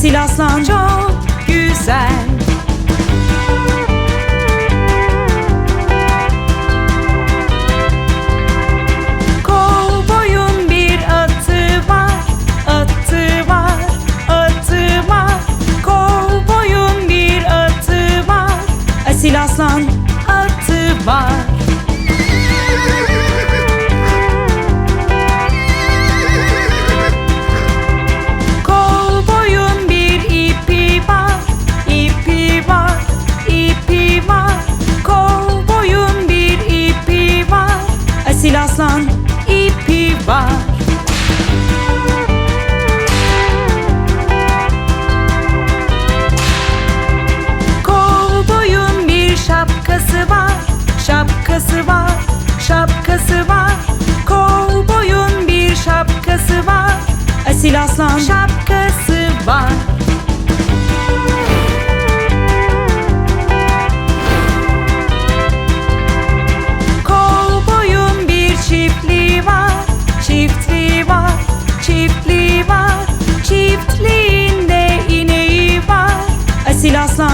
Asil aslan çok güzel Kovboyun bir atı var, atı var, atı var. Kovboyun bir atı var, asil aslan atı var. Şapkası var, asil aslan şapkası var. Kovboyun bir çiftliği var, çiftliği var, çiftliği var. Çiftliğinde ineği var, asil aslan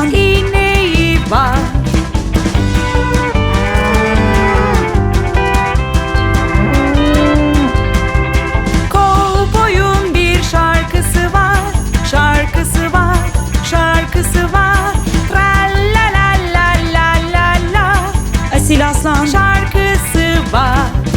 aslan şarkısı var.